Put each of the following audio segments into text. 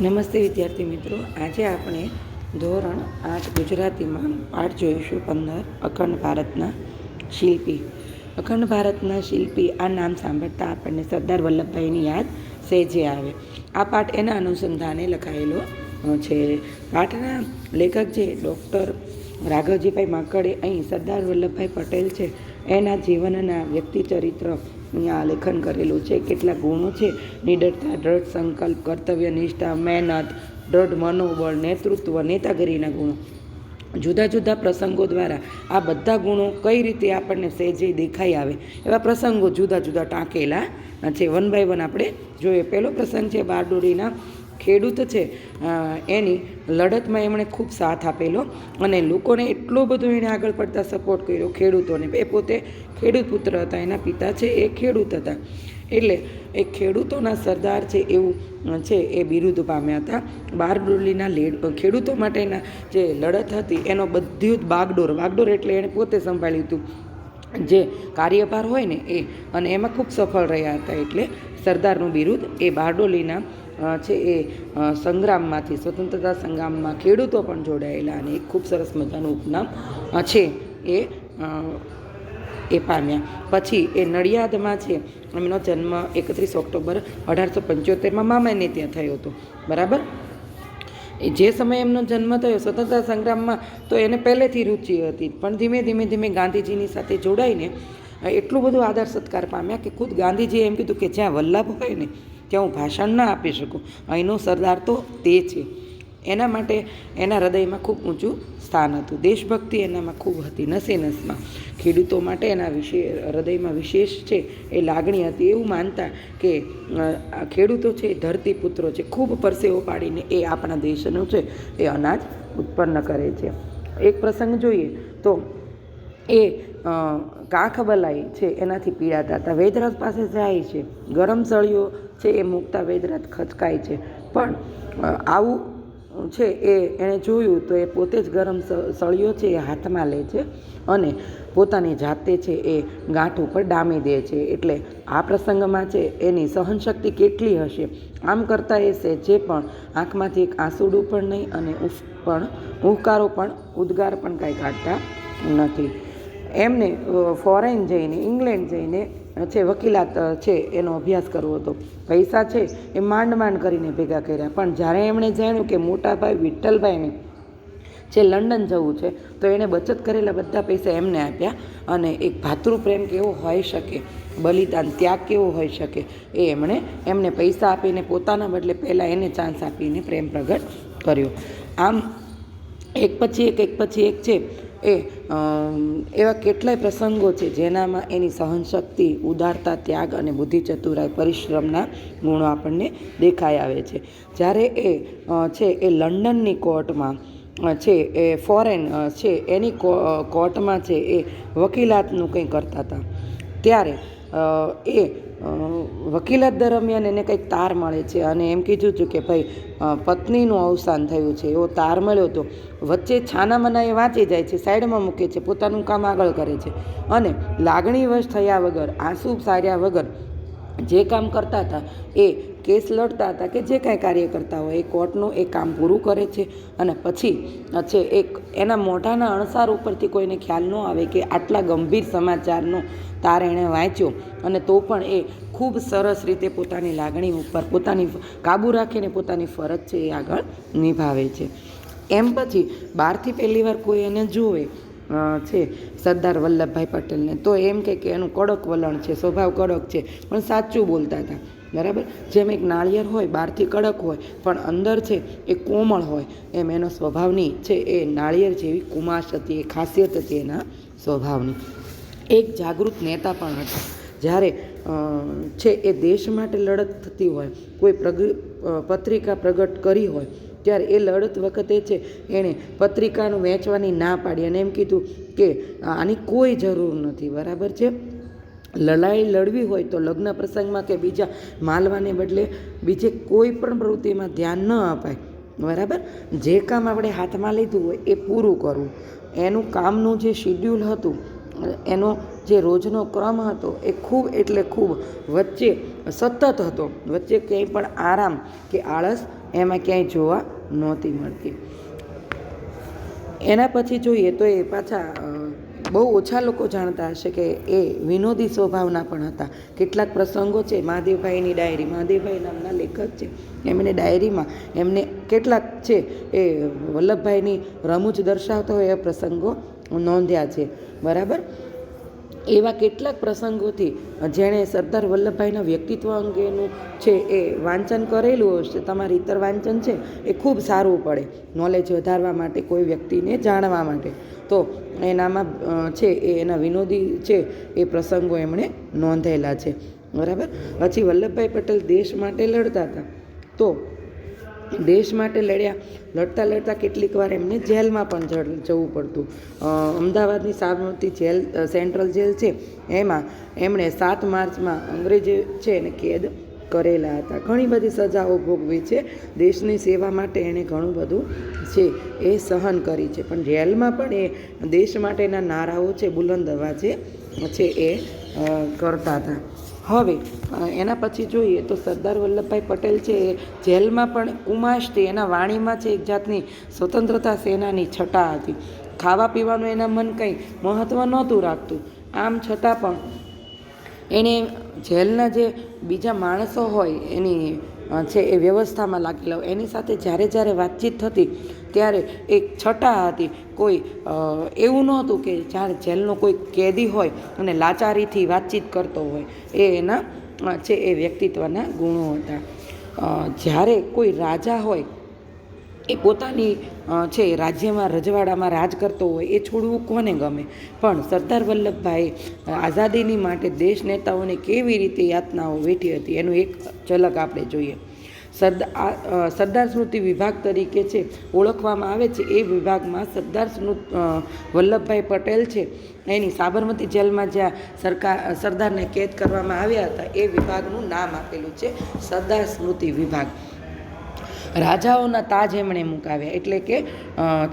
નમસ્તે વિદ્યાર્થી મિત્રો. આજે આપણે ધોરણ આઠ ગુજરાતીમાં પાઠ જોઈશું પંદર અખંડ ભારતના શિલ્પી. અખંડ ભારતના શિલ્પી આ નામ સાંભળતા આપણને સરદાર વલ્લભભાઈની યાદ સહેજે આવે. આ પાઠ એના અનુસંધાને લખાયેલો છે. પાઠના લેખક છે ડૉક્ટર રાઘવજીભાઈ માકડે અહીં સરદાર વલ્લભભાઈ પટેલ છે, એના જીવનના વ્યક્તિ ચરિત્ર અહીંયા લેખન કરેલું છે, કેટલા ગુણો છે? નિડરતા, દ્રઢ સંકલ્પ, કર્તવ્ય, નિષ્ઠા, મહેનત, દ્રઢ મનોબળ, નેતૃત્વ, નેતાગીરીના ગુણો. જુદા જુદા પ્રસંગો દ્વારા આ બધા ગુણો કઈ રીતે આપણને સહેજે દેખાઈ આવે? એવા પ્રસંગો જુદા જુદા ટાંકેલા છે વન બાય વન આપણે જોઈએ. પહેલો પ્રસંગ છે, બારડોલીના ખેડૂત છે. એની લડતમાં એમણે ખૂબ સાથ આપેલો અને લોકોને એટલો બધો એણે આગળ પડતા સપોર્ટ કર્યો ખેડૂતોને. એ પોતે ખેડૂત પુત્ર હતા. એના પિતા છે એ ખેડૂત હતા. એટલે એ ખેડૂતોના સરદાર છે એવું છે એ બિરુદ પામ્યા હતા. બારડોલીના લેડ ખેડૂતો માટેના જે લડત હતી એનો બધું જ બાગડોર બાગડોર એટલે એણે પોતે સંભાળ્યું હતું. જે કાર્યભાર હોય ને એ, અને એમાં ખૂબ સફળ રહ્યા હતા. એટલે સરદારનું બિરુદ એ બારડોલીના છે એ સંગ્રામમાંથી, સ્વતંત્રતા સંગ્રામમાં ખેડૂતો પણ જોડાયેલા અને એક ખૂબ સરસ મજાનું ઉપનામ છે એ એ પામ્યા. પછી એ નડિયાદમાં છે. એમનો જન્મ એકત્રીસ ઓક્ટોબર અઢારસો પંચોતેરમાં મામાને ત્યાં થયો હતો. બરાબર? એ જે સમયે એમનો જન્મ થયો, સ્વતંત્રતા સંગ્રામમાં, તો એને પહેલેથી રુચિ હતી. પણ ધીમે ધીમે ધીમે ગાંધીજીની સાથે જોડાઈને એટલું બધું આદર સત્કાર પામ્યા કે ખુદ ગાંધીજીએ એમ કીધું કે જ્યાં વલ્લભ હોય ને, ત્યાં હું ભાષણ ના આપી શકું. અહીંનો સરદાર તો તે છે. એના માટે એના હૃદયમાં ખૂબ ઊંચું સ્થાન હતું. દેશભક્તિ એનામાં ખૂબ હતી. નસે નસમાં. ખેડૂતો માટે એના વિશે હૃદયમાં વિશેષ છે એ લાગણી હતી. એવું માનતા કે ખેડૂતો છે, ધરતી પુત્રો છે, ખૂબ પરસેવો પાડીને એ આપણા દેશનું છે, એ અનાજ ઉત્પન્ન કરે છે. એક પ્રસંગ જોઈએ તો એ કાંખ બલાઈ છે, એનાથી પીડાતા હતા. વેદરાજ પાસે જાય છે. ગરમ સળીઓ છે, એ મૂકતા વેદરાજ ખચકાય છે. પણ આવું છે એ એણે જોયું તો એ પોતે જ ગરમ સળિયો છે એ હાથમાં લે છે અને પોતાની જાતે છે એ ગાંઠ ઉપર ડામી દે છે. એટલે આ પ્રસંગમાં છે એની સહનશક્તિ કેટલી હશે? આમ કરતાં એ જે પણ આંખમાંથી એક આંસુડું પણ નહીં અને ઉફ પણ, ઉહકારો પણ, ઉદ્ગાર પણ કાંઈ કાઢતા નથી. એમને ફોરેન જઈને ઇંગ્લેન્ડ જઈને છે, વકીલાત છે, એનો અભ્યાસ કરવો હતો. પૈસા છે, એ માંડ માંડ કરીને ભેગા કર્યા. પણ જ્યારે એમણે જાણ્યું કે મોટાભાઈ વિઠ્ઠલભાઈને જે લંડન જવું છે, તો એણે બચત કરેલા બધા પૈસા એમને આપ્યા અને એક ભાતૃપ્રેમ કેવો હોઈ શકે, બલિદાન ત્યાગ કેવો હોઈ શકે, એ એમણે એમને પૈસા આપીને પોતાના બદલે પહેલાં એને ચાન્સ આપીને પ્રેમ પ્રગટ કર્યો. આમ, એક પછી એક એક પછી એક છે એ એવા કેટલાય પ્રસંગો છે જેનામાં એની સહનશક્તિ, ઉદારતા, ત્યાગ અને બુદ્ધિ ચતુરાઈ પરિશ્રમના ગુણો આપણને દેખાઈ આવે છે. જ્યારે એ છે એ લંડનની કોર્ટમાં છે એ ફોરેન છે એની કોર્ટમાં છે એ વકીલાતનું કંઈ કરતા હતા. ત્યારે એ વકીલાત દરમિયાન એને કંઈક તાર મળે છે અને એમ કીધું હતું કે ભાઈ પત્નીનું અવસાન થયું છે, એવો તાર મળ્યો હતો વચ્ચે છાનામાના એ વાંચી જાય છે, સાઈડમાં મૂકે છે, પોતાનું કામ આગળ કરે છે. અને લાગણીવશ થયા વગર, આંસુ સાર્યા વગર જે કામ કરતા હતા એ કેસ લડતા હતા કે જે કાંઈ કાર્ય કરતા હોય, એ કોર્ટનું એ કામ પૂરું કરે છે અને પછી, છે એક એના મોઢાના અણસાર ઉપરથી કોઈને ખ્યાલ ન આવે કે આટલા ગંભીર સમાચારનો તાર એણે વાંચ્યો અને તો પણ એ ખૂબ સરસ રીતે પોતાની લાગણી ઉપર, પોતાની કાબૂ રાખીને પોતાની ફરજ છે એ આગળ નિભાવે છે. એમ પછી બહારથી પહેલી વાર કોઈ એને જોવે છે સરદાર વલ્લભભાઈ પટેલને, તો એમ કે એનું કડક વલણ છે, સ્વભાવ કડક છે, પણ સાચું બોલતા હતા. બરાબર? જેમ એક નાળિયેર હોય, બહારથી કડક હોય, પણ અંદર છે એ કોમળ હોય, એમ એનો સ્વભાવની છે એ નાળિયેર જેવી કુમાશ હતી, એ ખાસિયત હતી એના સ્વભાવની. એક જાગૃત નેતા પણ હતા. જ્યારે છે એ દેશ માટે લડત થતી હોય, કોઈ પ્રગ પત્રિકા પ્રગટ કરી હોય, ત્યારે એ લડત વખતે છે એણે પત્રિકાનું વેચવાની ના પાડી અને એમ કીધું કે, આની કોઈ જરૂર નથી. બરાબર છે? લડાઈ લડવી હોય તો લગ્ન પ્રસંગમાં કે બીજા માલવાને બદલે બીજે કોઈ પણ પ્રવૃત્તિમાં ધ્યાન ન અપાય. બરાબર? જે કામ આપણે હાથમાં લીધું હોય એ પૂરું કરવું. એનું કામનું જે શિડ્યુલ હતું, એનો જે રોજનો ક્રમ હતો એ ખૂબ એટલે ખૂબ વચ્ચે સતત હતો. વચ્ચે ક્યાંય પણ આરામ કે આળસ એમાં ક્યાંય જોવા નહોતી મળતી. એના પછી જોઈએ તો એ પાછા બહુ ઓછા લોકો જાણતા હશે કે એ વિનોદી સ્વભાવના પણ હતા. કેટલાક પ્રસંગો છે, મહાદેવભાઈની ડાયરી, મહાદેવભાઈ નામના લેખક છે. એમણે ડાયરીમાં એમને કેટલાક છે, એ વલ્લભભાઈની રમૂજ દર્શાવતો હોય એ પ્રસંગો નોંધ્યા છે. બરાબર? એવા કેટલાક પ્રસંગોથી જેણે સરદાર વલ્લભભાઈના વ્યક્તિત્વ અંગેનું છે એ વાંચન કરેલું હશે, તમારી ઇતર વાંચન છે, એ ખૂબ સારું પડે નોલેજ વધારવા માટે, કોઈ વ્યક્તિને જાણવા માટે. તો એનામાં છે એ, એના વિનોદી છે એ પ્રસંગો એમણે નોંધેલા છે. બરાબર? પછી વલ્લભભાઈ પટેલ દેશ માટે લડતા હતા. તો દેશ માટે લડ્યા. લડતા લડતા કેટલીક વાર એમને જેલમાં પણ જવું પડતું. અમદાવાદની સાબરમતી જેલ સેન્ટ્રલ જેલ છે. એમાં એમણે સાત માર્ચમાં અંગ્રેજો છે એને કેદ કરેલા હતા. ઘણી બધી સજાઓ ભોગવી છે. દેશની સેવા માટે એણે ઘણું બધું છે, એ સહન કરી છે. પણ જેલમાં પણ એ દેશ માટેના નારાઓ છે, બુલંદ અવાજે છે, એ કરતા હતા. હવે એના પછી જોઈએ તો સરદાર વલ્લભભાઈ પટેલ છે એ જેલમાં પણ ઉમાશથી એના વાણીમાં છે એક જાતની સ્વતંત્રતા સેનાની છટા હતી. ખાવા પીવાનું એના મન કંઈ મહત્ત્વ નહોતું રાખતું. આમ છતાં પણ એણે જેલના જે બીજા માણસો હોય એની છે એ વ્યવસ્થામાં લાગેલા એની સાથે જ્યારે જ્યારે વાતચીત થતી ત્યારે એક છટા હતી. કોઈ એવું નહોતું કે જ્યારે જેલનો કોઈ કેદી હોય અને લાચારીથી વાતચીત કરતો હોય, એ એના છે એ વ્યક્તિત્વના ગુણો હતા. જ્યારે કોઈ રાજા હોય, એ પોતાની છે રાજ્યમાં, રજવાડામાં રાજ કરતો હોય, એ છોડવું કોને ગમે? પણ સરદાર વલ્લભભાઈ આઝાદીની માટે દેશ નેતાઓને કેવી રીતે યાતનાઓ વેઠી હતી, એનું એક ઝલક આપણે જોઈએ. સરદાર સરદાર સ્મૃતિ વિભાગ તરીકે છે, ઓળખવામાં આવે છે. એ વિભાગમાં સરદાર સ્મૃ વલ્લભભાઈ પટેલ છે. એની સાબરમતી જેલમાં જ્યાં સરકાર, સરદારને કેદ કરવામાં આવ્યા હતા, એ વિભાગનું નામ આપેલું છે સરદાર સ્મૃતિ વિભાગ. રાજાઓના તાજ એમણે મુકાવ્યા. એટલે કે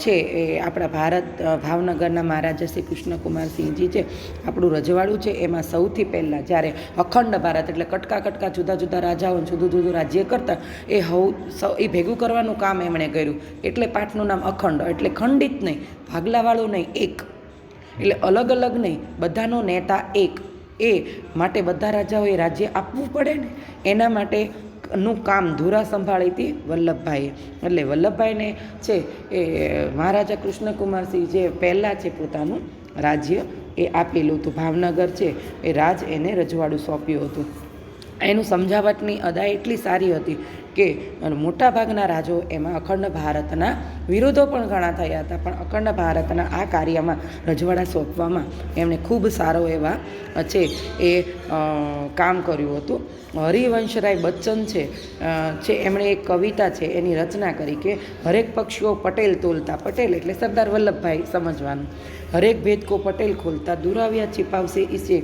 છે એ આપણા ભારત ભાવનગરના મહારાજા શ્રી કૃષ્ણકુમારસિંહજી છે, આપણું રજવાડું છે, એમાં સૌથી પહેલાં જ્યારે અખંડ ભારત એટલે કટકા કટકા જુદા જુદા રાજાઓ જુદું જુદું રાજ્ય કરતા, એ હવ, સૌ, એ ભેગું કરવાનું કામ એમણે કર્યું. એટલે પાઠનું નામ અખંડ, એટલે ખંડિત નહીં, ભાગલાવાળું નહીં, એક. એટલે અલગ અલગ નહીં, બધાનો નેતા એક. એ માટે બધા રાજાઓએ રાજ્ય આપવું પડે ને? એના માટે નું કામ ધુરા સંભાળી હતી વલ્લભભાઈએ. એટલે વલ્લભભાઈને છે એ મહારાજા કૃષ્ણકુમારસિંહ જે પહેલાં છે પોતાનું રાજ્ય એ આપેલું હતું. ભાવનગર છે એ રાજ એને રજવાડું સોંપ્યું હતું. એનું સમજાવટની અદા એટલી સારી હતી કે મોટાભાગના રાજો એમાં અખંડ ભારતના વિરોધો પણ ઘણા થયા હતા. પણ અખંડ ભારતના આ કાર્યમાં રજવાડા સોંપવામાં એમણે ખૂબ સારો એવા છે એ કામ કર્યું હતું. હરિવંશરાય બચ્ચન છે છે એમણે એક કવિતા છે એની રચના કરી કે હરેક પક્ષીઓ પટેલ તોલતા પટેલ એટલે સરદાર વલ્લભભાઈ સમજવાનું. હરેક ભેદ કો પટેલ ખોલતા, દુરાવ્યા, છીપાવશે ઈસે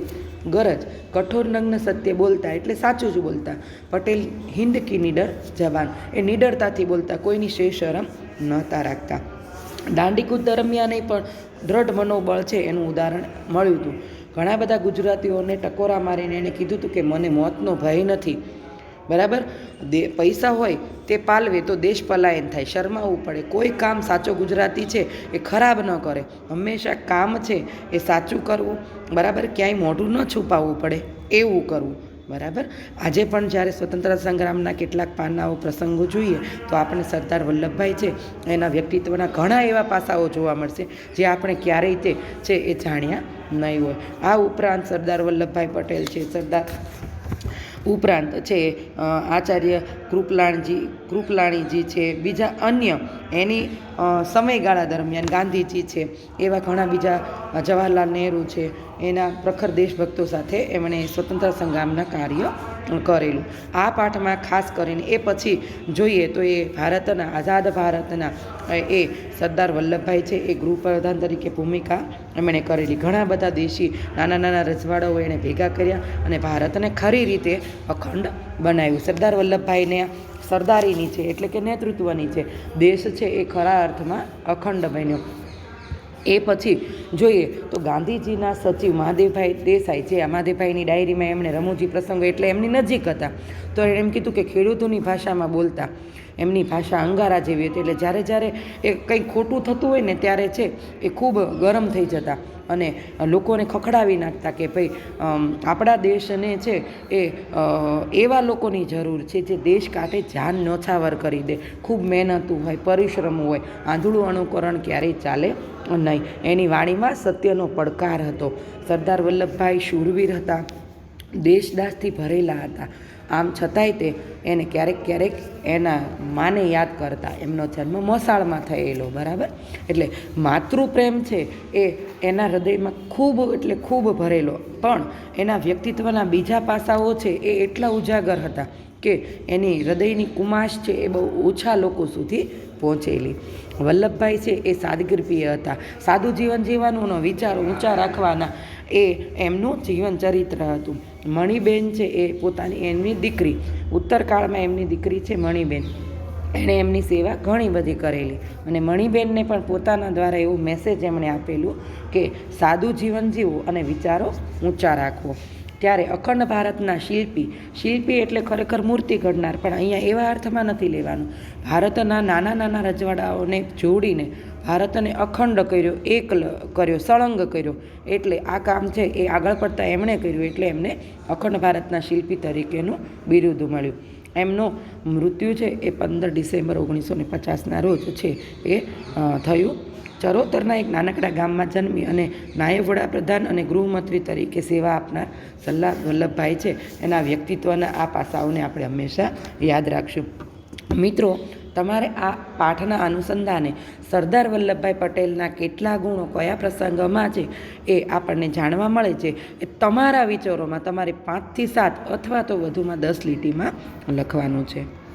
ગરજ. કઠોર નગ્ન સત્ય બોલતા એટલે સાચું જ બોલતા. પટેલ હિન્દ કી નીડર જવાન. એ નીડરતાથી બોલતા, કોઈની શે શરમ નહોતા રાખતા. દાંડીકૂદ દરમિયાન પણ દ્રઢ મનોબળ છે એનું ઉદાહરણ મળ્યું હતું. ઘણા બધા ગુજરાતીઓને ટકોરા મારીને એણે કીધું હતું કે, મને મોતનો ભય નથી. બરાબર? દે, પૈસા હોય તે પાલવે તો દેશ પલાયન થાય શરમાવવું પડે. કોઈ કામ સાચો ગુજરાતી છે એ ખરાબ ન કરે. હંમેશા કામ છે એ સાચું કરવું, બરાબર? ક્યાંય મોઢું ન છુપાવવું પડે, એવું કરવું, બરાબર? આજે પણ જ્યારે સ્વતંત્રતા સંગ્રામના કેટલાક પાનાઓ પ્રસંગો જોઈએ, તો આપણે સરદાર વલ્લભભાઈ છે, એના વ્યક્તિત્વના ઘણા એવા પાસાઓ જોવા મળશે, જે આપણે ક્યારેય તે છે એ જાણ્યા નહીં હોય. આ ઉપરાંત સરદાર વલ્લભભાઈ પટેલ છે, સરદાર ઉપરાંત છે આચાર્ય કૃપલાણજી, કૃપલાણીજી છે, બીજા અન્ય એની સમયગાળા દરમિયાન ગાંધીજી છે, એવા ઘણા બીજા જવાહરલાલ નહેરુ છે, એના પ્રખર દેશભક્તો સાથે એમણે સ્વતંત્ર સંગ્રામના કાર્ય કરેલું. આ પાઠમાં ખાસ કરીને એ પછી જોઈએ તો એ ભારતના, આઝાદ ભારતના એ સરદાર વલ્લભભાઈ છે, એ ગૃહપ્રધાન તરીકે ભૂમિકા એમણે કરેલી. ઘણા બધા દેશી નાના નાના રજવાડાઓ એણે ભેગા કર્યા અને ભારતને ખરી રીતે અખંડ બનાવ્યું. સરદાર વલ્લભભાઈને સરદારીની છે એટલે કે નેતૃત્વની છે. દેશ છે એ ખરા અર્થમાં અખંડ બન્યો. એ પછી જોઈએ તો ગાંધીજીના સચિવ મહાદેવભાઈ દેસાઈ જે મહાદેવભાઈની ડાયરીમાં એમણે રમૂજી પ્રસંગો એટલે એમની નજીક હતા. તો એમ કીધું કે ખેડૂતોની ભાષામાં બોલતા એમની ભાષા અંગારા જેવી હતી. એટલે જ્યારે જ્યારે એ કંઈ ખોટું થતું હોય ને ત્યારે છે એ ખૂબ ગરમ થઈ જતા. અને લોકોને ખખડાવી નાખતા કે ભાઈ આપણા દેશને છે એ એવા લોકોની જરૂર છે જે દેશ કાંઠે જાન નોછાવર કરી દે. ખૂબ મહેનતું હોય, પરિશ્રમ હોય. આંધળું અનુકરણ ક્યારેય ચાલે નહીં. એની વાણીમાં સત્યનો પડકાર હતો. સરદાર વલ્લભભાઈ શૂરવીર હતા. દેશદાસથી ભરેલા હતા. આમ છતાંય તે એને ક્યારેક ક્યારેક એના માને યાદ કરતા. એમનો જન્મ મોસાળમાં થયેલો, બરાબર? એટલે માતૃપ્રેમ છે એ એના હૃદયમાં ખૂબ એટલે ખૂબ ભરેલો. પણ એના વ્યક્તિત્વના બીજા પાસાઓ છે એ એટલા ઉજાગર હતા કે એની હૃદયની કુમાશ છે એ બહુ ઓછા લોકો સુધી પહોંચેલી. વલ્લભભાઈ છે એ સાદગીરપીય હતા. સાદું જીવન જીવવાનું વિચાર ઊંચા રાખવાના એ એમનું જીવન ચરિત્ર હતું. મણિબેન છે એ પોતાની એમની દીકરી ઉત્તરકાળમાં એમની દીકરી છે મણિબેન. એણે એમની સેવા ઘણી બધી કરેલી. અને મણિબેનને પણ પોતાના દ્વારા એવું મેસેજ એમણે આપેલું કે સાદું જીવન જીવો અને વિચારો ઊંચા રાખવો ત્યારે અખંડ ભારતના શિલ્પી શિલ્પી એટલે ખરેખર મૂર્તિ ઘડનાર, પણ અહીંયા એવા અર્થમાં નથી લેવાનું. ભારતના નાના નાના રજવાડાઓને જોડીને ભારતને અખંડ કર્યો, એક કર્યો, સળંગ કર્યો. એટલે આ કામ છે, એ આગળ પડતા એમણે કર્યું, એટલે એમને અખંડ ભારતના શિલ્પી તરીકેનું બિરુદ મળ્યું. એમનું મૃત્યુ છે એ પંદર ડિસેમ્બર ઓગણીસો ને પચાસના રોજ છે, એ થયું. ચરોતરના એક નાનકડા ગામમાં જન્મી અને નાયબ વડાપ્રધાન અને ગૃહમંત્રી તરીકે સેવા આપનાર સરદાર વલ્લભભાઈ છે. એના વ્યક્તિત્વના આ પાસાઓને આપણે હંમેશા યાદ રાખશું. મિત્રો, તમારે આ પાઠના અનુસંધાને સરદાર વલ્લભભાઈ પટેલના કેટલા ગુણો કયા પ્રસંગમાં છે એ આપણને જાણવા મળે છે. એ તમારા વિચારોમાં તમારે પાંચથી સાત અથવા તો વધુમાં દસ લીટીમાં લખવાનું છે.